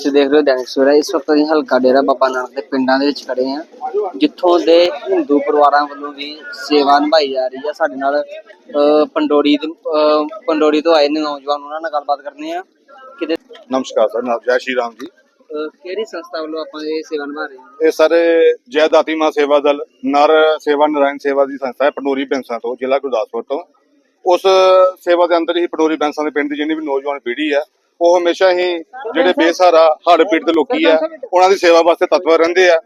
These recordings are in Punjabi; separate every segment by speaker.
Speaker 1: ਤੁਸੀਂ ਦੇਖ ਰਹੇ ਹੋ ਦੈਨਿਕ ਸਵੇਰਾ। ਇਸ ਵਕਤ ਅਸੀਂ ਹਲਕਾ ਡੇਰਾ ਬਾਬਾ ਨਾਨਕ ਦੇ ਪਿੰਡਾਂ ਦੇ ਵਿੱਚ ਖੜੇ ਹਾਂ ਜਿੱਥੋਂ ਦੇ ਹਿੰਦੂ ਪਰਿਵਾਰਾਂ ਵੱਲੋਂ ਵੀ ਸੇਵਾ ਨਿਭਾਈ ਜਾ ਰਹੀ ਹੈ ਸਾਡੇ ਨਾਲ ਪੰਡੋਰੀ ਪੰਡੋਰੀ ਤੋਂ ਆਏ ਨੇ ਨੌਜਵਾਨ ਉਹਨਾਂ ਨਾਲ ਗੱਲਬਾਤ ਕਰਨੀ ਆ। ਕਿਤੇ
Speaker 2: ਨਮਸਕਾਰ ਸਰ ਜੈ ਸ਼੍ਰੀ ਰਾਮ ਜੀ।
Speaker 1: ਕਿਹੜੀ ਸੰਸਥਾ ਵੱਲੋਂ ਆਪਾਂ ਇਹ ਸੇਵਾ ਨਿਭਾ ਰਹੇ ਹਾਂ?
Speaker 2: ਇਹ ਸਾਰੇ ਜੈ ਦਾਤੀ ਮਾਂ ਸੇਵਾ ਦਲ ਨਰ ਸੇਵਾ ਨਾਰਾਇਣ ਸੇਵਾ ਦੀ ਸੰਸਥਾ ਹੈ ਪਟੋਰੀ ਬੈਂਸਾਂ ਤੋਂ ਜ਼ਿਲ੍ਹਾ ਗੁਰਦਾਸਪੁਰ ਤੋਂ। ਉਸ ਸੇਵਾ ਦੇ ਅੰਦਰ ਹੀ ਪਟੋਰੀ ਬੈਂਸਾਂ ਦੇ ਪਿੰਡ ਦੀ ਜਿੰਨੀ ਵੀ ਨੌਜਵਾਨ ਪੀੜ੍ਹੀ ਹੈ ਉਹ ਹਮੇਸ਼ਾ ਹੀ ਜਿਹੜੇ ਬੇਸਹਾਰਾ ਹੜ੍ਹ ਪੀੜਤ ਲੋਕੀ ਆ ਉਹਨਾਂ ਦੀ ਸੇਵਾ ਵਾਸਤੇ ਤਤਪਰ ਰਹਿੰਦੇ ਆ।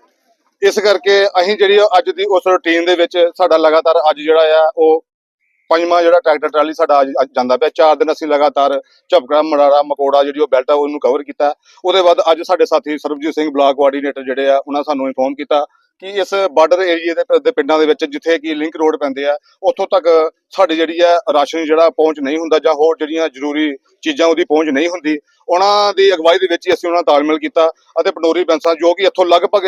Speaker 2: ਇਸ ਕਰਕੇ ਅਸੀਂ ਜਿਹੜੀ ਅੱਜ ਦੀ ਉਸ ਰੁਟੀਨ ਦੇ ਵਿੱਚ ਸਾਡਾ ਲਗਾਤਾਰ ਅੱਜ ਜਿਹੜਾ ਆ ਉਹ ਪੰਜਵਾਂ ਜਿਹੜਾ ਟਰੈਕਟਰ ਟਰਾਲੀ ਸਾਡਾ ਅੱਜ ਜਾਂਦਾ ਪਿਆ। ਚਾਰ ਦਿਨ ਅਸੀਂ ਲਗਾਤਾਰ ਝਪਕਾ ਮੜਾਰਾ ਮਕੋੜਾ ਜਿਹੜੀ ਉਹ ਬੈਲਟ ਆ ਉਹਨੂੰ ਕਵਰ ਕੀਤਾ। ਉਹਦੇ ਬਾਅਦ ਅੱਜ ਸਾਡੇ ਸਾਥੀ ਸਰਬਜੀਤ ਸਿੰਘ ਬਲਾਕ ਕੋਆਰਡੀਨੇਟਰ ਜਿਹੜੇ ਆ ਉਹਨਾਂ ਸਾਨੂੰ ਇਨਫੋਰਮ ਕੀਤਾ। ਕਿ ਇਸ ਬਾਰਡਰ ਏਰੀਏ ਦੇ ਪਿੰਡਾਂ ਦੇ ਵਿੱਚ ਜਿੱਥੇ ਕਿ ਲਿੰਕ ਰੋਡ ਪੈਂਦੇ ਆ, ਉੱਥੋਂ ਤੱਕ ਸਾਡੀ ਜਿਹੜੀ ਹੈ ਰਾਸ਼ਨ ਜਿਹੜਾ ਪਹੁੰਚ ਨਹੀਂ ਹੁੰਦਾ ਜਾਂ ਹੋਰ ਜਿਹੜੀਆਂ ਜ਼ਰੂਰੀ ਚੀਜ਼ਾਂ ਉਹਦੀ ਪਹੁੰਚ ਨਹੀਂ ਹੁੰਦੀ। ਉਹਨਾਂ ਦੀ ਅਗਵਾਈ ਦੇ ਵਿੱਚ ਹੀ ਅਸੀਂ ਉਹਨਾਂ ਨਾਲ ਤਾਲਮੇਲ ਕੀਤਾ ਅਤੇ ਪਟੋਰੀ ਬੈਂਸਾਂ ਜੋ ਕਿ ਇੱਥੋਂ ਲਗਭਗ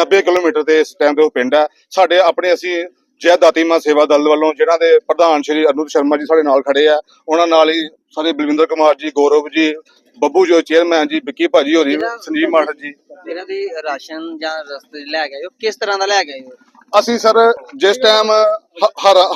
Speaker 2: 90 ਕਿਲੋਮੀਟਰ ਦੇ ਇਸ ਟਾਈਮ ਦੇ ਉਹ ਪਿੰਡ ਹੈ ਸਾਡੇ ਆਪਣੇ ਅਸੀਂ ਜੈ ਦਾਤੀ ਮਾਂ ਸੇਵਾ ਦਲ ਵੱਲੋਂ ਜਿਨ੍ਹਾਂ ਦੇ ਪ੍ਰਧਾਨ ਸ਼੍ਰੀ ਅਨੁਜ ਸ਼ਰਮਾ ਜੀ ਸਾਡੇ ਨਾਲ ਖੜੇ ਆ ਉਹਨਾਂ ਨਾਲ ਹੀ ਸਾਰੇ ਬਲਵਿੰਦਰ ਕੁਮਾਰ ਜੀ ਗੌਰਵ ਜੀ ਬੱਬੂ ਜੋ ਚੇਅਰਮੈਨ ਜੀ ਵਿੱਕੀ ਭਾਜੀ ਹੋਰੀ ਸੰਜੀਵ ਮਾਠ ਜੀ।
Speaker 1: ਇਹਨਾਂ ਦੀ ਰਾਸ਼ਨ ਜਾਂ ਰਸਤੇ ਲੈ ਹੋ ਕਿਸ ਤਰ੍ਹਾਂ ਦਾ ਲੈ ਹੋ?
Speaker 2: ਅਸੀਂ ਸਰ ਜਿਸ ਟਾਈਮ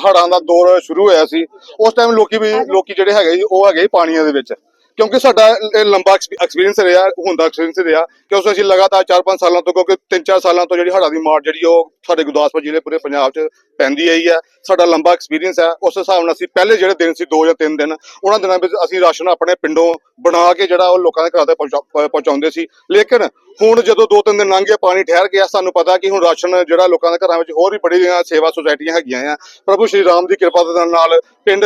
Speaker 2: ਹੜਾਂ ਦਾ ਦੌਰ ਸ਼ੁਰੂ ਹੋਇਆ ਸੀ ਉਸ ਟਾਈਮ ਲੋਕੀ ਵੀ ਲੋਕੀ ਜਿਹੜੇ ਹੈਗੇ ਉਹ ਹੈਗੇ ਪਾਣੀਆਂ ਦੇ ਵਿੱਚ। ਕਿਉਂਕਿ ਸਾਡਾ ਇਹ ਲੰਬਾ ਐਕਸਪੀਰੀਅੰਸ ਰਿਹਾ, ਹੁੰਦਾ ਐਕਸਪੀਰੀਅੰਸ ਰਿਹਾ ਕਿ ਕਿਉਂਕਿ ਅਸੀਂ ਲਗਾਤਾਰ 4-5 ਸਾਲਾਂ ਤੋਂ, ਕਿਉਂਕਿ 3-4 ਸਾਲਾਂ ਤੋਂ ਜਿਹੜੀ ਹੜਾਂ ਦੀ ਮਾਰ ਜਿਹੜੀ ਉਹ ਸਾਡੇ ਗੁਰਦਾਸਪੁਰ ਜ਼ਿਲ੍ਹੇ ਪੂਰੇ ਪੰਜਾਬ 'ਚ ਪੈਂਦੀ ਆਈ ਹੈ। ਸਾਡਾ ਲੰਬਾ ਐਕਸਪੀਰੀਅੰਸ ਹੈ। ਉਸ ਹਿਸਾਬ ਨਾਲ ਅਸੀਂ ਪਹਿਲੇ ਜਿਹੜੇ ਦਿਨ ਸੀ 2 ਜਾਂ 3 ਦਿਨ, ਉਹਨਾਂ ਦਿਨਾਂ ਵਿੱਚ ਅਸੀਂ ਰਾਸ਼ਨ ਆਪਣੇ ਪਿੰਡੋਂ ਬਣਾ ਕੇ ਜਿਹੜਾ ਉਹ ਲੋਕਾਂ ਦੇ ਘਰਾਂ 'ਤੇ ਪਹੁੰਚਾ- ਪਹੁੰਚਾਉਂਦੇ ਸੀ। ਲੇਕਿਨ ਹੁਣ ਜਦੋਂ 2-3 ਦਿਨ ਲੰਘ ਗਏ, ਪਾਣੀ ਠਹਿਰ ਗਿਆ, ਸਾਨੂੰ ਪਤਾ ਕਿ ਹੁਣ ਰਾਸ਼ਨ ਜਿਹੜਾ ਲੋਕਾਂ ਦੇ ਘਰਾਂ ਵਿੱਚ ਹੋਰ ਵੀ ਬੜੀਆਂ ਸੇਵਾ ਸੁਸਾਇਟੀਆਂ ਹੈਗੀਆਂ ਆ। ਪ੍ਰਭੂ ਸ਼੍ਰੀ ਰਾਮ ਦੀ ਕਿਰਪਾ ਦੇ ਨਾਲ ਪਿੰਡ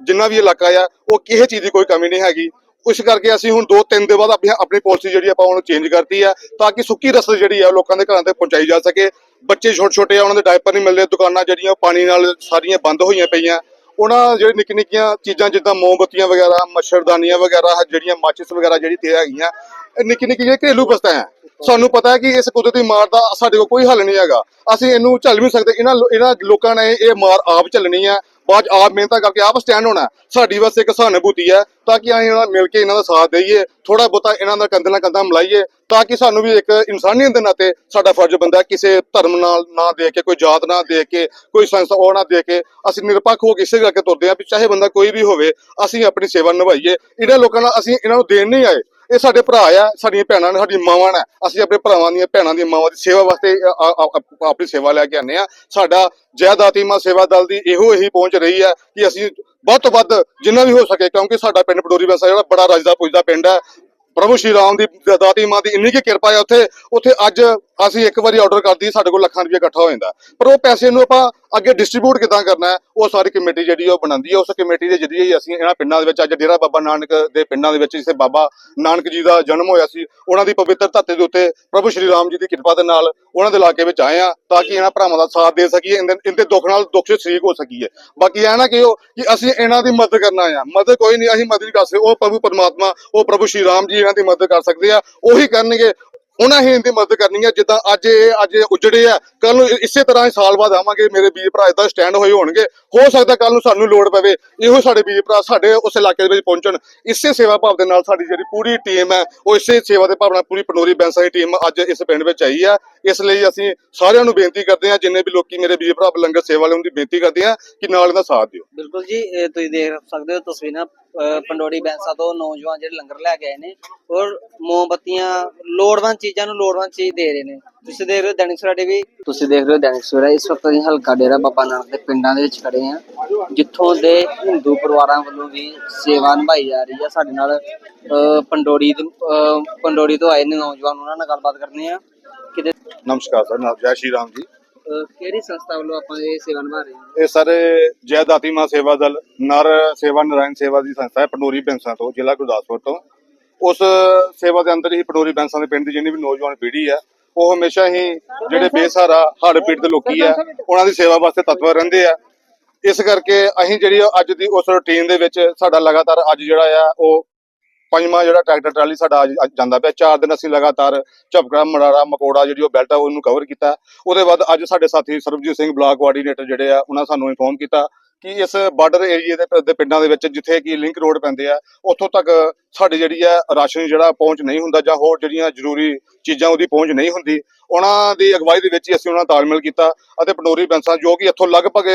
Speaker 2: ਜਿੰਨਾ ਵੀ ਇਲਾਕਾ ਆ, ਉਹ ਕਿਸੇ ਚੀਜ਼ ਦੀ ਕੋਈ ਕਮੀ ਨਹੀਂ ਹੈਗੀ। ਉਸ ਕਰਕੇ ਅਸੀਂ ਹੁਣ 2-3 ਦੇ ਬਾਅਦ ਆਪਣੀ ਆਪਣੀ ਪਾਲਿਸੀ ਜਿਹੜੀ ਆਪਾਂ ਉਹਨੂੰ ਚੇਂਜ ਕਰਤੀ ਆ, ਤਾਂ ਕਿ ਸੁੱਕੀ ਰਸਦ ਜਿਹੜੀ ਆ ਲੋਕਾਂ ਦੇ ਘਰਾਂ ਤੇ ਪਹੁੰਚਾਈ ਜਾ ਸਕੇ। ਬੱਚੇ ਛੋਟੇ ਛੋਟੇ ਆ, ਉਹਨਾਂ ਦੇ ਡਾਇਪਰ ਨਹੀਂ ਮਿਲਦੇ, ਦੁਕਾਨਾਂ ਜਿਹੜੀਆਂ ਉਹ ਪਾਣੀ ਨਾਲ ਸਾਰੀਆਂ ਬੰਦ ਹੋਈਆਂ ਪਈਆਂ। ਉਹਨਾਂ ਜਿਹੜੀ ਨਿੱਕੀ ਨਿੱਕੀਆਂ ਚੀਜ਼ਾਂ ਜਿੱਦਾਂ ਮੋਮਬੱਤੀਆਂ ਵਗੈਰਾ, ਮੱਛਰਦਾਨੀਆਂ ਵਗੈਰਾ, ਜਿਹੜੀਆਂ ਮਾਚਿਸ ਵਗੈਰਾ ਜਿਹੜੀ ਤੇ ਹੈਗੀਆਂ, ਇਹ ਨਿੱਕੀ ਨਿੱਕੀ ਜਿਹੜੀਆਂ ਘਰੇਲੂ ਵਸਤਾਂ ਹੈ ਸਾਨੂੰ ਪਤਾ ਹੈ ਕਿ ਇਸ ਕੁਦਰਤੀ ਮਾਰ ਦਾ ਸਾਡੇ ਕੋਲ ਕੋਈ ਹੱਲ ਨਹੀਂ ਹੈਗਾ। ਅਸੀਂ ਇਹਨੂੰ ਝੱਲ ਵੀ ਨਹੀਂ ਸਕਦੇ। ਇਹਨਾਂ ਇਹਨਾਂ ਲੋਕਾਂ ਨੇ ਇਹ ਮਾਰ ਆਪ ਝੱਲਣੀ ਹੈ। ਬਾਅਦ ਆਪ ਮਿਹਨਤਾਂ ਕਰਕੇ ਆਪ ਸਟੈਂਡ ਹੋਣਾ ਸਾਡੀ ਵਾਸਤੇ ਇੱਕ ਸਹਾਨੁਭੂਤੀ ਹੈ ਤਾਂ ਕਿ ਅਸੀਂ ਇਹਨਾਂ ਮਿਲ ਕੇ ਇਹਨਾਂ ਦਾ ਸਾਥ ਦੇਈਏ ਥੋੜਾ ਬਹੁਤਾ ਇਹਨਾਂ ਦਾ ਕੰਧ ਨਾਲ ਕੰਧਾ ਮਿਲਾਈਏ ਤਾਂ ਕਿ ਸਾਨੂੰ ਵੀ ਇੱਕ ਇਨਸਾਨੀਅਤ ਦੇ ਨਾਤੇ ਸਾਡਾ ਫਰਜ਼ ਬੰਦਾ ਕਿਸੇ ਧਰਮ ਨਾਲ ਨਾ ਦੇਖ ਕੇ, ਕੋਈ ਜਾਤ ਨਾ ਦੇਖ ਕੇ, ਕੋਈ ਸੰਸਥਾ ਉਹ ਨਾ ਦੇਖ ਕੇ ਅਸੀਂ ਨਿਰਪੱਖ ਹੋ ਕੇ ਇਸੇ ਕਰਕੇ ਤੁਰਦੇ ਹਾਂ ਵੀ ਚਾਹੇ ਬੰਦਾ ਕੋਈ ਵੀ ਹੋਵੇ, ਅਸੀਂ ਆਪਣੀ ਸੇਵਾ ਨਿਭਾਈਏ। ਇਹਨਾਂ ਲੋਕਾਂ ਨਾਲ ਅਸੀਂ ਇਹਨਾਂ ਨੂੰ ਦੇਣ ਨਹੀਂ ਆਏ। ਇਹ ਸਾਡੇ ਭਰਾ ਆ, ਸਾਡੀਆਂ ਭੈਣਾਂ ਨੇ, ਸਾਡੀਆਂ ਮਾਵਾਂ ਨੇ। ਅਸੀਂ ਆਪਣੇ ਭਰਾਵਾਂ ਦੀਆਂ ਭੈਣਾਂ ਦੀਆਂ ਮਾਵਾਂ ਦੀ ਸੇਵਾ ਵਾਸਤੇ ਆਪਣੀ ਸੇਵਾ ਲੈ ਕੇ ਆਨੇ ਆ। ਸਾਡਾ ਜੈ ਦਾਤੀ ਮਾਂ ਸੇਵਾ ਦਲ ਦੀ ਇਹੋ ਇਹੀ ਪਹੁੰਚ ਰਹੀ ਹੈ ਕਿ ਅਸੀਂ ਵੱਧ ਤੋਂ ਵੱਧ ਜਿੰਨਾ ਵੀ ਹੋ ਸਕੇ, ਕਿਉਂਕਿ ਸਾਡਾ ਪਿੰਡ ਪਟੋਰੀ ਵੈਸਾ ਜਿਹੜਾ ਬੜਾ ਰਜਦਾ ਪੁੱਜਦਾ ਪਿੰਡ ਹੈ ਪ੍ਰਭੂ ਸ਼੍ਰੀ ਰਾਮ ਦੀ ਦਾਤੀ ਮਾਂ ਦੀ ਇੰਨੀ ਕੀ ਕਿਰਪਾ ਹੈ ਉੱਥੇ ਉੱਥੇ ਅੱਜ ਅਸੀਂ ਇੱਕ ਵਾਰੀ ਆਰਡਰ ਕਰਦੀ ਸਾਡੇ ਕੋਲ ਲੱਖਾਂ ਰੁਪਏ ਇਕੱਠਾ ਹੋ ਜਾਂਦਾ। ਪਰ ਉਹ ਪੈਸੇ ਨੂੰ ਆਪਾਂ ਅੱਗੇ ਡਿਸਟ੍ਰੀਬਿਊਟ ਕਿਦਾਂ ਕਰਨਾ ਹੈ, ਉਹ ਸਾਰੀ ਕਮੇਟੀ ਜਿਹੜੀ ਉਹ ਬਣਾਉਂਦੀ ਹੈ ਉਸ ਕਮੇਟੀ ਦੇ ਜਰੀਏ ਹੀ ਅਸੀਂ ਇਹਨਾਂ ਪਿੰਡਾਂ ਦੇ ਵਿੱਚ, ਅੱਜ ਡੇਰਾ ਬਾਬਾ ਨਾਨਕ ਦੇ ਪਿੰਡਾਂ ਦੇ ਵਿੱਚ ਜਿੱਥੇ ਬਾਬਾ ਨਾਨਕ ਜੀ ਦਾ ਜਨਮ ਹੋਇਆ ਸੀ, ਉਹਨਾਂ ਦੀ ਪਵਿੱਤਰ ਧਰਤੀ ਦੇ ਉੱਤੇ ਪ੍ਰਭੂ ਸ਼੍ਰੀ ਰਾਮ ਜੀ ਦੀ ਕਿਰਪਾ ਦੇ ਨਾਲ ਉਹਨਾਂ ਦੇ ਇਲਾਕੇ ਵਿੱਚ ਆਏ ਆ, ਤਾਂ ਕਿ ਇਹਨਾਂ ਭਰਾਵਾਂ ਦਾ ਸਾਥ ਦੇ ਸਕੀਏ, ਇਹਦੇ ਦੁੱਖ ਨਾਲ ਦੁੱਖ 'ਚ ਸ਼ਰੀਕ ਹੋ ਸਕੀਏ। ਬਾਕੀ ਇਹ ਨਾ ਕਿ ਉਹ ਕਿ ਅਸੀਂ ਇਹਨਾਂ ਦੀ ਮਦਦ ਕਰਨਾ ਆ। ਮਦਦ ਕੋਈ ਨਹੀਂ, ਅਸੀਂ ਮਦਦ ਨਹੀਂ ਕਰ ਸਕਦੇ ਉਹ ਪ੍ਰਭੂ ਪਰਮਾਤਮਾ, ਉਹ ਪ੍ਰਭੂ ਸ਼੍ਰੀ ਰਾਮ ਜੀ ਇਹਨਾਂ ਦੀ ਮਦਦ ਕਰ ਸਕਦੇ ਆ। ਉਹੀ ਕਰਨਗੇ ਉਹਨਾਂ ਹੀ ਇਹਦੀ ਮਦਦ ਕਰਨੀ ਹੈ ਜਿੱਦਾਂ ਅੱਜ ਇਹ ਅੱਜ ਇਹ ਉਜੜੇ ਆ ਕੱਲ ਨੂੰ ਇਸੇ ਤਰ੍ਹਾਂ ਹੀ ਸਾਲ ਬਾਅਦ ਆਵਾਂਗੇ, ਮੇਰੇ ਵੀਰ ਭਰਾ ਇਦਾਂ ਸਟੈਂਡ ਹੋਏ ਹੋਣਗੇ। ਹੋ ਸਕਦਾ ਕੱਲ ਨੂੰ ਸਾਨੂੰ ਲੋੜ ਪਵੇ, ਇਹੋ ਸਾਡੇ ਵੀਰ ਭਰਾ ਸਾਡੇ ਉਸ ਇਲਾਕੇ ਦੇ ਵਿੱਚ ਪਹੁੰਚਣ। ਇਸੇ ਸੇਵਾ ਭਾਵ ਦੇ ਨਾਲ ਸਾਡੀ ਜਿਹੜੀ ਪੂਰੀ ਟੀਮ ਹੈ ਉਹ ਇਸੇ ਸੇਵਾ ਦੇ ਭਾਵ ਨਾਲ ਪੂਰੀ ਪਨੋਰੀ ਬੈਂਸਾ ਦੀ ਟੀਮ ਅੱਜ ਇਸ ਪਿੰਡ ਵਿੱਚ ਆਈ ਆ। ਇਸ ਲਈ ਅਸੀਂ ਸਾਰਿਆਂ ਨੂੰ ਬੇਨਤੀ ਕਰਦੇ ਹਾਂ ਜਿੰਨੇ ਵੀ ਲੋਕੀ ਮੇਰੇ ਵੀਰ ਭਰਾ ਲੰਗਰ ਸੇਵਾ ਵਾਲਿਆਂ ਦੀ ਬੇਨਤੀ ਕਰਦੇ ਹਾਂ ਕਿ ਨਾਲ ਦਾ ਸਾਥ ਦਿਓ।
Speaker 1: ਬਿਲਕੁਲ ਜੀ, ਇਹ ਤੁਸੀਂ ਦੇਖ ਸਕਦੇ ਹੋ ਤਸਵੀਰਾਂ ਪੰਡੋਰੀ ਬੈਂਸਾ ਤੋਂ ਨੌਜਵਾਨ ਜਿਹੜੇ ਲੰਗਰ ਲੈ ਕੇ ਆਏ ਨੇ ਔਰ ਮੋਮਬੱਤੀਆਂ ਲੋੜਵੰਦ ਚੀਜ਼ਾਂ ਨੂੰ ਲੋੜਵੰਦ ਚੀਜ਼ ਦੇ ਰਹੇ ਨੇ। ਤੁਸੀਂ ਦੇਖ ਰਹੇ ਹੋ ਦੈਨਿਕ ਸਵੇਰਾ ਟੀਵੀ। ਤੁਸੀਂ ਦੇਖ ਰਹੇ ਹੋ ਦੈਨਿਕ ਸਵੇਰਾ। ਇਸ ਵਕਤ ਅਸੀਂ ਹਲਕਾ ਡੇਰਾ ਬਾਬਾ ਨਾਨਕ ਦੇ ਪਿੰਡਾਂ ਦੇ ਵਿੱਚ ਖੜੇ ਹਾਂ ਜਿੱਥੋਂ ਦੇ ਹਿੰਦੂ ਪਰਿਵਾਰਾਂ ਵੱਲੋਂ ਵੀ ਸੇਵਾ ਨਿਭਾਈ ਜਾ ਰਹੀ ਹੈ ਸਾਡੇ ਨਾਲ ਅਹ, ਪੰਡੋਰੀ ਤੋਂ ਆਏ ਨੇ ਨੌਜਵਾਨ। ਉਹਨਾਂ ਨਾਲ ਗੱਲਬਾਤ ਕਰਨੀ ਆ। ਕਿਤੇ
Speaker 2: ਨਮਸਕਾਰ ਸਰ ਜੈ ਸ਼੍ਰੀ ਰਾਮ ਜੀ।
Speaker 1: ਕਿਹੜੀ ਸੰਸਥਾ ਵੱਲੋਂ ਆਪਾਂ ਇਹ ਸੇਵਾ ਨਿਭਾ ਰਹੇ ਹਾਂ?
Speaker 2: ਇਹ ਸਾਰੇ ਜੈ ਦਾਤੀ ਮਾਂ ਸੇਵਾ ਦਲ ਨਰ ਸੇਵਾ ਨਾਰਾਇਣ ਸੇਵਾ ਦੀ ਸੰਸਥਾ ਹੈ ਪਟੋਰੀ ਬੈਂਸਾਂ ਤੋਂ ਜ਼ਿਲ੍ਹਾ ਗੁਰਦਾਸਪੁਰ ਤੋਂ। ਉਸ ਸੇਵਾ ਦੇ ਅੰਦਰ ਹੀ ਪਟੋਰੀ ਬੈਂਸਾਂ ਦੇ ਪਿੰਡ ਦੀ ਜਿੰਨੀ ਵੀ ਨੌਜਵਾਨ ਪੀੜ੍ਹੀ ਹੈ ਉਹ ਹਮੇਸ਼ਾ ਹੀ ਜਿਹੜੇ ਬੇਸਹਾਰਾ ਹੜ੍ਹ ਪੀੜਤ ਲੋਕੀ ਆ ਉਹਨਾਂ ਦੀ ਸੇਵਾ ਵਾਸਤੇ ਤਤਪਰ ਰਹਿੰਦੇ ਆ। ਇਸ ਕਰਕੇ ਅਸੀਂ ਜਿਹੜੀ ਅੱਜ ਦੀ ਉਸ ਰੁਟੀਨ ਦੇ ਵਿੱਚ ਸਾਡਾ ਲਗਾਤਾਰ ਅੱਜ ਜਿਹੜਾ ਆ ਉਹ ਪੰਜਵਾਂ ਜਿਹੜਾ ਟਰੈਕਟਰ ਟਰਾਲੀ ਸਾਡਾ ਅੱਜ ਜਾਂਦਾ ਪਿਆ। ਚਾਰ ਦਿਨ ਅਸੀਂ ਲਗਾਤਾਰ ਝਪਕਾ ਮੜਾਰਾ ਮਕੋੜਾ ਜਿਹੜੀ ਉਹ ਬੈਲਟ ਆ, ਉਹਨੂੰ ਕਵਰ ਕੀਤਾ। ਉਹਦੇ ਬਾਅਦ ਅੱਜ ਸਾਡੇ ਸਾਥੀ ਸਰਬਜੀਤ ਸਿੰਘ ਬਲਾਕ ਕੋਆਰਡੀਨੇਟਰ ਜਿਹੜੇ ਆ, ਉਹਨਾਂ ਸਾਨੂੰ ਇਨਫੋਰਮ ਕੀਤਾ ਕਿ ਇਸ ਬਾਰਡਰ ਏਰੀਏ ਦੇ ਦੇ ਪਿੰਡਾਂ ਦੇ ਵਿੱਚ ਜਿੱਥੇ ਕਿ ਲਿੰਕ ਰੋਡ ਪੈਂਦੇ ਆ, ਉੱਥੋਂ ਤੱਕ ਸਾਡੀ ਜਿਹੜੀ ਹੈ ਰਾਸ਼ਨ ਜਿਹੜਾ ਪਹੁੰਚ ਨਹੀਂ ਹੁੰਦਾ ਜਾਂ ਹੋਰ ਜਿਹੜੀਆਂ ਜ਼ਰੂਰੀ ਚੀਜ਼ਾਂ ਉਹਦੀ ਪਹੁੰਚ ਨਹੀਂ ਹੁੰਦੀ, ਉਹਨਾਂ ਦੀ ਅਗਵਾਈ ਦੇ ਵਿੱਚ ਹੀ ਅਸੀਂ ਉਹਨਾਂ ਨਾਲ ਤਾਲਮੇਲ ਕੀਤਾ ਅਤੇ ਪੰਡੋਰੀ ਬੈਂਸਾ ਜੋ ਕਿ ਇੱਥੋਂ ਲਗਭਗ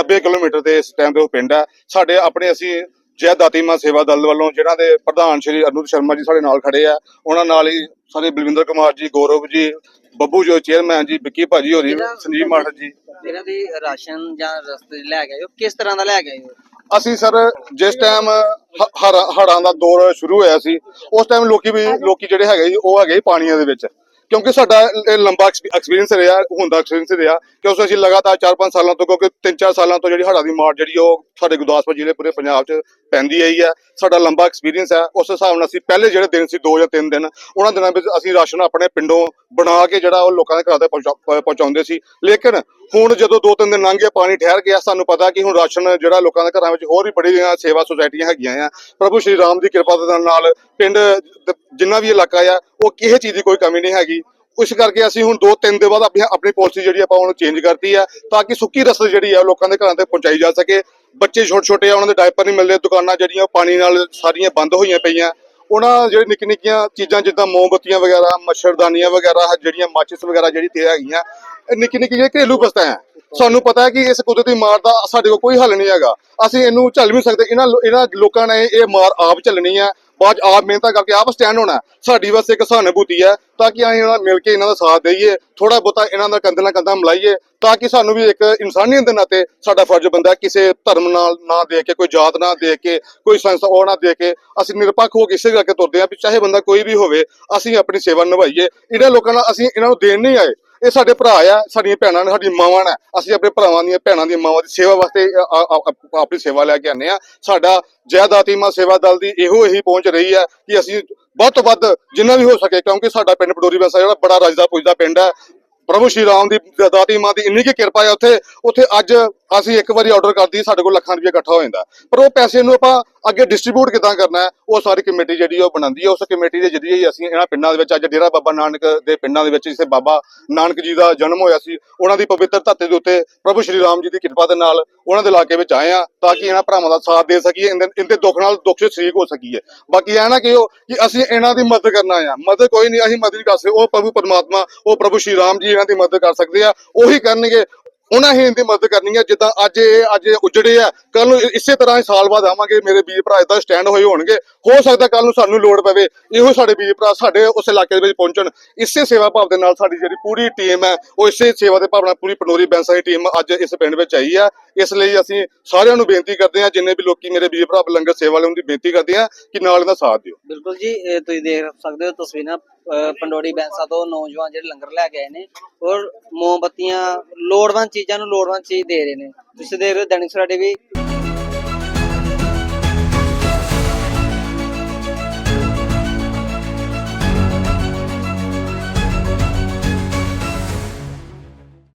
Speaker 2: 90 ਕਿਲੋਮੀਟਰ ਦੇ ਇਸ ਟਾਈਮ ਦੇ ਉਹ ਪਿੰਡ ਹੈ ਸਾਡੇ ਆਪਣੇ ਅਸੀਂ ਜੈ ਦਾਤੀ ਮਾਂ ਸੇਵਾ ਦਲ ਵੱਲੋਂ ਜਿਨ੍ਹਾਂ ਦੇ ਪ੍ਰਧਾਨ ਸ਼੍ਰੀ ਅਨੁਜ ਸ਼ਰਮਾ ਜੀ ਸਾਡੇ ਨਾਲ ਖੜੇ ਆ ਉਹਨਾਂ ਨਾਲ ਹੀ ਸਾਰੇ ਬਲਵਿੰਦਰ ਕੁਮਾਰ ਜੀ ਗੌਰਵ ਜੀ ਬੱਬੂ ਜੋ ਚੇਅਰਮੈਨ ਜੀ ਵਿੱਕੀ ਭਾਜੀ ਹੋਰੀ ਸੰਜੀਵ ਮਾਠ ਜੀ।
Speaker 1: ਇਹਨਾਂ ਦੀ ਰਾਸ਼ਨ ਜਾਂ ਰਸਤੇ ਲੈ ਕੇ ਆਏ ਹੋ ਕਿਸ ਤਰ੍ਹਾਂ ਦਾ ਲੈ ਕੇ ਹੋ?
Speaker 2: ਅਸੀਂ ਸਰ ਜਿਸ ਟਾਈਮ ਹੜਾਂ ਦਾ ਦੌਰ ਸ਼ੁਰੂ ਹੋਇਆ ਸੀ ਉਸ ਟਾਈਮ ਲੋਕੀ ਵੀ ਲੋਕੀ ਜਿਹੜੇ ਹੈਗੇ ਉਹ ਹੈਗੇ ਪਾਣੀਆਂ ਦੇ ਵਿੱਚ। ਕਿਉਂਕਿ ਸਾਡਾ ਇਹ ਲੰਬਾ ਐਕਸਪੀਰੀਅੰਸ ਰਿਹਾ ਹੁੰਦਾ ਐਕਸਪੀਰੀਅੰਸ ਰਿਹਾ ਕਿਉਂਕਿ ਅਸੀਂ ਲਗਾਤਾਰ 4-5 ਸਾਲਾਂ ਤੋਂ ਕਿਉਂਕਿ 3-4 ਸਾਲਾਂ ਤੋਂ ਜਿਹੜੀ ਹੜਾਂ ਦੀ ਮਾਰ ਜਿਹੜੀ ਉਹ ਸਾਡੇ ਗੁਰਦਾਸਪੁਰ ਜ਼ਿਲ੍ਹੇ ਪੂਰੇ ਪੰਜਾਬ 'ਚ ਪੈਂਦੀ ਆਈ ਹੈ ਸਾਡਾ ਲੰਬਾ ਐਕਸਪੀਰੀਅੰਸ ਹੈ ਉਸ ਹਿਸਾਬ ਨਾਲ ਅਸੀਂ ਪਹਿਲੇ ਜਿਹੜੇ ਦਿਨ ਸੀ 2 ਜਾਂ 3 ਦਿਨ, ਉਹਨਾਂ ਦਿਨਾਂ ਵਿੱਚ ਅਸੀਂ ਰਾਸ਼ਨ ਆਪਣੇ ਪਿੰਡੋਂ ਬਣਾ ਕੇ ਜਿਹੜਾ ਉਹ ਲੋਕਾਂ ਦੇ ਘਰਾਂ ਤੇ ਪਹੁੰਚਾਉਂਦੇ ਸੀ। ਲੇਕਿਨ ਹੁਣ ਜਦੋਂ 2-3 ਦਿਨ ਲੰਘ ਗਏ ਪਾਣੀ ਠਹਿਰ ਗਿਆ, ਸਾਨੂੰ ਪਤਾ ਕਿ ਹੁਣ ਰਾਸ਼ਨ ਜਿਹੜਾ ਲੋਕਾਂ ਦੇ ਘਰਾਂ ਵਿੱਚ ਹੋਰ ਵੀ ਬੜੀਆਂ ਸੇਵਾ ਸੁਸਾਇਟੀਆਂ ਹੈਗੀਆਂ ਆ। ਪ੍ਰਭੂ ਸ਼੍ਰੀ ਰਾਮ ਦੀ ਕਿਰਪਾ ਦੇ ਨਾਲ ਪਿੰਡ ਜਿੰਨਾ ਵੀ ਇਲਾਕਾ ਆ, ਉਹ ਕਿਸੇ ਚੀਜ਼ ਦੀ ਕੋਈ ਕਮੀ ਨਹੀਂ ਹੈਗੀ। ਉਸ ਕਰਕੇ ਅਸੀਂ ਹੁਣ 2-3 ਦਿਨ ਬਾਅਦ ਆਪਣੀ ਆਪਣੀ ਪਾਲਿਸੀ ਜਿਹੜੀ ਆਪਾਂ ਉਹਨੂੰ ਚੇਂਜ ਕਰਤੀ ਆ, ਤਾਂ ਕਿ ਸੁੱਕੀ ਰਸਦ ਜਿਹੜੀ ਆ ਲੋਕਾਂ ਦੇ ਘਰਾਂ ਤੇ ਪਹੁੰਚਾਈ ਜਾ ਸਕੇ। ਬੱਚੇ ਛੋਟੇ ਛੋਟੇ ਆ, ਉਹਨਾਂ ਦੇ ਡਾਇਪਰ ਨਹੀਂ ਮਿਲਦੇ, ਦੁਕਾਨਾਂ ਜਿਹੜੀਆਂ ਉਹ ਪਾਣੀ ਨਾਲ ਸਾਰੀਆਂ ਬੰਦ ਹੋਈਆਂ ਪਈਆਂ। ਉਹਨਾਂ ਜਿਹੜੇ ਨਿੱਕੀ ਨਿੱਕੀਆਂ ਚੀਜ਼ਾਂ ਜਿੱਦਾਂ ਮੋਮਬੱਤੀਆਂ ਵਗੈਰਾ, ਮੱਛਰਦਾਨੀਆਂ ਵਗੈਰਾ, ਜਿਹੜੀਆਂ ਮਾਚਿਸ ਵਗੈਰਾ ਜਿਹੜੀ ਤੇ ਹੈਗੀਆਂ ਨਿੱਕੀ ਨਿੱਕੀ ਜਿਹੀ ਘਰੇਲੂ ਵਸਤਾਂ ਹੈ। ਸਾਨੂੰ ਪਤਾ ਹੈ ਕਿ ਇਸ ਕੁਦਰਤੀ ਮਾਰ ਦਾ ਸਾਡੇ ਕੋਲ ਕੋਈ ਹੱਲ ਨਹੀਂ ਹੈਗਾ। ਅਸੀਂ ਇਹਨੂੰ ਝੱਲ ਵੀ ਸਕਦੇ। ਇਹਨਾਂ ਲੋ- ਇਹਨਾਂ ਲੋਕਾਂ ਨੇ ਇਹ ਮਾਰ ਆਪ ਝੱਲਣੀ ਹੈ। ਬਾਅਦ 'ਚ ਆਪ ਮਿਹਨਤਾਂ ਕਰਕੇ ਆਪ ਸਟੈਂਡ ਹੋਣਾ ਸਾਡੀ ਬਸ ਇੱਕ ਸਹਾਨੁਭੂਤੀ ਹੈ ਤਾਂ ਕਿ ਅਸੀਂ ਇਹਨਾਂ ਮਿਲ ਕੇ ਇਹਨਾਂ ਦਾ ਸਾਥ ਦੇਈਏ ਥੋੜਾ ਬਹੁਤਾ ਇਹਨਾਂ ਦਾ ਕੰਧੇ ਨਾਲ ਕੰਧਾ ਮਿਲਾਈਏ ਤਾਂ ਕਿ ਸਾਨੂੰ ਵੀ ਇੱਕ ਇਨਸਾਨੀਅਤ ਦੇ ਨਾਤੇ ਸਾਡਾ ਫਰਜ਼ ਬੰਦਾ ਕਿਸੇ ਧਰਮ ਨਾਲ ਨਾ ਦੇ ਕੇ, ਕੋਈ ਜਾਤ ਨਾ ਦੇ ਕੇ, ਕੋਈ ਸੰਸਥਾ ਉਹ ਨਾ ਦੇ ਕੇ ਅਸੀਂ ਨਿਰਪੱਖ ਹੋ ਕੇ ਇਸੇ ਕਰਕੇ ਤੁਰਦੇ ਹਾਂ ਵੀ ਚਾਹੇ ਬੰਦਾ ਕੋਈ ਵੀ ਹੋਵੇ, ਅਸੀਂ ਆਪਣੀ ਸੇਵਾ ਨਿਭਾਈਏ। ਇਹਨਾਂ ਲੋਕਾਂ ਨਾਲ ਅਸੀਂ ਇਹਨਾਂ ਨੂੰ ਦੇਣ ਨਹੀਂ ਆਏ। ਇਹ ਸਾਡੇ ਭਰਾ ਆ, ਸਾਡੀਆਂ ਭੈਣਾਂ ਨੇ, ਸਾਡੀਆਂ ਮਾਵਾਂ ਨੇ। ਅਸੀਂ ਆਪਣੇ ਭਰਾਵਾਂ ਦੀਆਂ ਭੈਣਾਂ ਦੀਆਂ ਮਾਵਾਂ ਦੀ ਸੇਵਾ ਵਾਸਤੇ ਆਪਣੀ ਸੇਵਾ ਲੈ ਕੇ ਆਨੇ ਆ। ਸਾਡਾ ਜੈ ਦਾਤੀ ਮਾਂ ਸੇਵਾ ਦਲ ਦੀ ਇਹੋ ਇਹੀ ਪਹੁੰਚ ਰਹੀ ਹੈ ਕਿ ਅਸੀਂ ਵੱਧ ਤੋਂ ਵੱਧ ਜਿੰਨਾ ਵੀ ਹੋ ਸਕੇ, ਕਿਉਂਕਿ ਸਾਡਾ ਪਿੰਡ ਪਡੋਰੀ ਵੈਸਾ ਜਿਹੜਾ ਬੜਾ ਰਜਦਾ ਪੁੱਜਦਾ ਪਿੰਡ ਹੈ। ਪ੍ਰਭੂ ਸ਼੍ਰੀ ਰਾਮ ਦੀ ਦਾਤੀ ਮਾਂ ਦੀ ਇੰਨੀ ਕੀ ਕਿਰਪਾ ਹੈ ਉੱਥੇ ਉੱਥੇ ਅੱਜ ਅਸੀਂ ਇੱਕ ਵਾਰੀ ਆਰਡਰ ਕਰਦੀ ਸਾਡੇ ਕੋਲ ਲੱਖਾਂ ਰੁਪਏ ਇਕੱਠਾ ਹੋ ਜਾਂਦਾ। ਪਰ ਉਹ ਪੈਸੇ ਨੂੰ ਆਪਾਂ ਅੱਗੇ ਡਿਸਟ੍ਰੀਬਿਊਟ ਕਿਦਾਂ ਕਰਨਾ ਹੈ, ਉਹ ਸਾਰੀ ਕਮੇਟੀ ਜਿਹੜੀ ਉਹ ਬਣਾਉਂਦੀ ਹੈ ਉਸ ਕਮੇਟੀ ਦੇ ਜਰੀਏ ਹੀ ਅਸੀਂ ਇਹਨਾਂ ਪਿੰਡਾਂ ਦੇ ਵਿੱਚ, ਅੱਜ ਡੇਰਾ ਬਾਬਾ ਨਾਨਕ ਦੇ ਪਿੰਡਾਂ ਦੇ ਵਿੱਚ ਜਿੱਥੇ ਬਾਬਾ ਨਾਨਕ ਜੀ ਦਾ ਜਨਮ ਹੋਇਆ ਸੀ, ਉਹਨਾਂ ਦੀ ਪਵਿੱਤਰ ਧਰਤੀ ਦੇ ਉੱਤੇ ਪ੍ਰਭੂ ਸ਼੍ਰੀ ਰਾਮ ਜੀ ਦੀ ਕਿਰਪਾ ਦੇ ਨਾਲ ਉਹਨਾਂ ਦੇ ਇਲਾਕੇ ਵਿੱਚ ਆਏ ਆ, ਤਾਂ ਕਿ ਇਹਨਾਂ ਭਰਾਵਾਂ ਦਾ ਸਾਥ ਦੇ ਸਕੀਏ, ਇਹਦੇ ਦੁੱਖ ਨਾਲ ਦੁੱਖ 'ਚ ਸ਼ਰੀਕ ਹੋ ਸਕੀਏ। ਬਾਕੀ ਇਹ ਨਾ ਕਿ ਉਹ ਕਿ ਅਸੀਂ ਇਹਨਾਂ ਦੀ ਮਦਦ ਕਰਨਾ ਆ। ਮਦਦ ਕੋਈ ਨਹੀਂ, ਅਸੀਂ ਮਦਦ ਨਹੀਂ ਕਰ ਸਕਦੇ। ਉਹ ਪ੍ਰਭੂ ਪਰਮਾਤਮਾ, ਉਹ ਪ੍ਰਭੂ ਸ਼੍ਰੀ ਰਾਮ ਜੀ ਇਹਨਾਂ ਦੀ ਮਦਦ ਕਰ ਸਕਦੇ ਆ। ਉਹੀ ਕਰਨਗੇ ਉਹਨਾਂ ਹੀ ਇਹਦੀ ਮਦਦ ਕਰਨੀ ਹੈ ਜਿੱਦਾਂ ਅੱਜ ਇਹ, ਅੱਜ ਉਜੜੇ ਆ ਕੱਲ ਨੂੰ ਇਸੇ ਤਰ੍ਹਾਂ ਸਾਲ ਬਾਅਦ ਆਵਾਂਗੇ, ਮੇਰੇ ਵੀਰ ਭਰਾ ਇਦਾਂ ਸਟੈਂਡ ਹੋਏ ਹੋਣਗੇ। ਹੋ ਸਕਦਾ ਕੱਲ ਨੂੰ ਸਾਨੂੰ ਲੋੜ ਪਵੇ, ਇਹੋ ਸਾਡੇ ਵੀਰ ਭਰਾ ਸਾਡੇ ਉਸ ਇਲਾਕੇ ਦੇ ਵਿੱਚ ਪਹੁੰਚਣ। ਇਸੇ ਸੇਵਾ ਭਾਵ ਦੇ ਨਾਲ ਸਾਡੀ ਜਿਹੜੀ ਪੂਰੀ ਟੀਮ ਹੈ, ਉਹ ਇਸੇ ਸੇਵਾ ਦੇ ਭਾਵਨਾ ਪੂਰੀ ਪਨੋਰੀ ਬੈਂਸਾ ਦੀ ਟੀਮ ਅੱਜ ਇਸ ਪਿੰਡ ਵਿੱਚ ਆਈ ਆ। ਇਸ ਲਈ ਅਸੀਂ ਸਾਰਿਆਂ ਨੂੰ ਬੇਨਤੀ ਕਰਦੇ ਹਾਂ, ਜਿੰਨੇ ਵੀ ਲੋਕੀ ਮੇਰੇ ਵੀਰ ਭਰਾ ਲੰਗਰ ਸੇਵਾ ਵਾਲੇ ਉਹਨਾਂ ਦੀ ਬੇਨਤੀ ਕਰਦੇ ਹਾਂ, ਕਿ ਨਾਲ ਇਹਦਾ ਸਾਥ ਦਿਓ।
Speaker 1: ਬਿਲਕੁਲ ਜੀ, ਇਹ ਤੁਸੀਂ ਦੇਖ ਸਕਦੇ ਹੋ ਤਸਵੀਰਾਂ। ਪੰਡੋਰੀ ਬੈਂਸਾ ਤੋਂ ਨੌਜਵਾਨ ਜਿਹੜੇ ਲੰਗਰ ਲੈ ਕੇ ਆਏ ਨੇ ਔਰ ਮੋਮਬੱਤੀਆਂ, ਲੋੜਵੰਦ ਚੀਜ਼ਾਂ ਨੂੰ ਲੋੜਵੰਦ ਚੀਜ਼ ਦੇ ਰਹੇ ਨੇ। ਤੁਸੀਂ ਦੇਖ ਰਹੇ ਹੋ ਦੈਨਿਕ ਸਵੇਰਾ ਟੀਵੀ